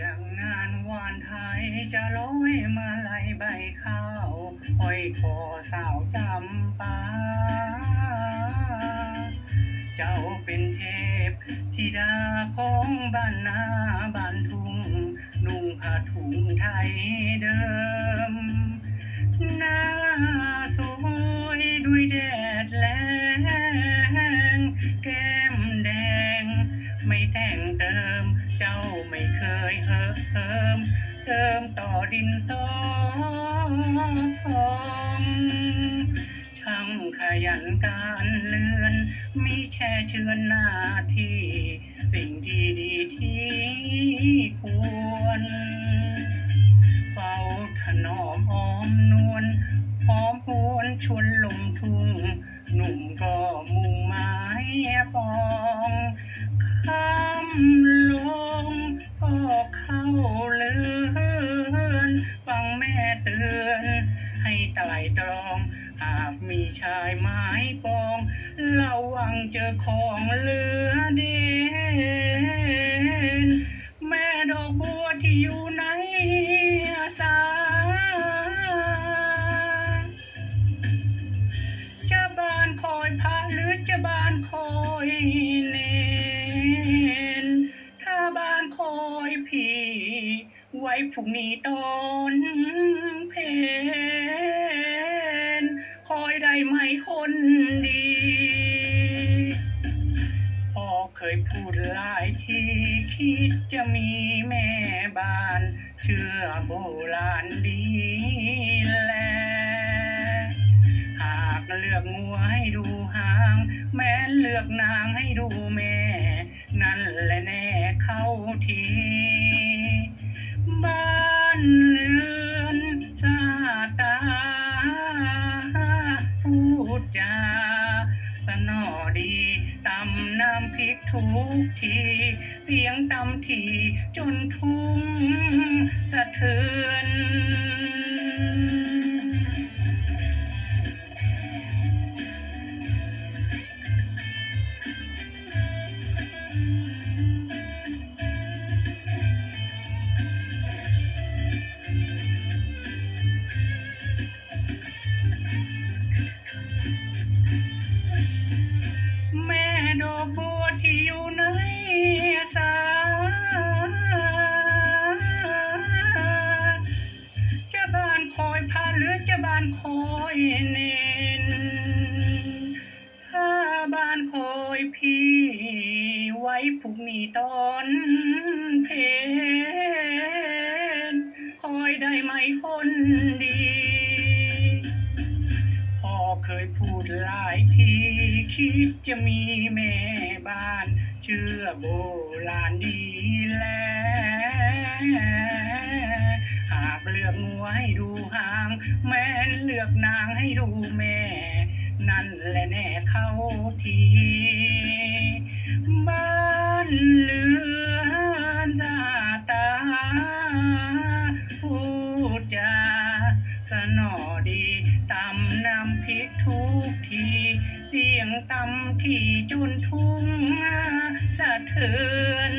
จากงานวานไทยจะร้อยมาลายใบข้าวห้อยคอสาวจำปา เจ้าเป็นเทพธิดาของบ้านนาบ้านทุ่ง นุ่งผ้าถุงไทยเดิมหน้าสวย ยเฮิมเฮิมเติมต่อดินสอพองช่างขยันการเลือน มีแช่เชือนหน้าที่ สิ่งที่ดีที่ควร เฝ้าถนอมอ้อมนวลหอมหวนชวนลมทุ่ง หนุ่มก็มุ่งหมายปองคำ ไตรตรอง หากมีชายไม้ปองระวังเจอของเหลือเด่นแม่ดอกบัวที่อยู่ในสาจะบานคอยพระหรือจะบานคอยเนนถ้าบานคอยพี่ไว้พรุ่งนี้ตอนเพนคอย ได้ไหมคนดีพ่อเคยพูดหลายทีคิดจะมีแม่บ้าน เชื่อโบราณดีแล หากเลือกงัวให้ดูหาง แม้เลือกนางให้ดูแม่ นั่นแหละแน่เข้าที บ้าน ดีตำน้ำพริกทุกที เสียงตำทีจนทุ่งสะเทือน รือจะบานคอยเน้นถ้าบานคอยพี่ ไว้พรุ่งนี้ตอนเพนคอยได้ไหมคนดีพ่อเคยพูดหลายทีคิดจะมีแม่บ้าน เชื่อโบราณดีแลหากเลือกงัวให้ดูหาง แม้นเลือกนางให้ดูแม่ นั่นแหละแน่เข้าทีบ้านเรือนสาตาพูดจาสนอดีตำน้ำพริกทุกที เสียงตำที่จุนทุ่งสะเทือน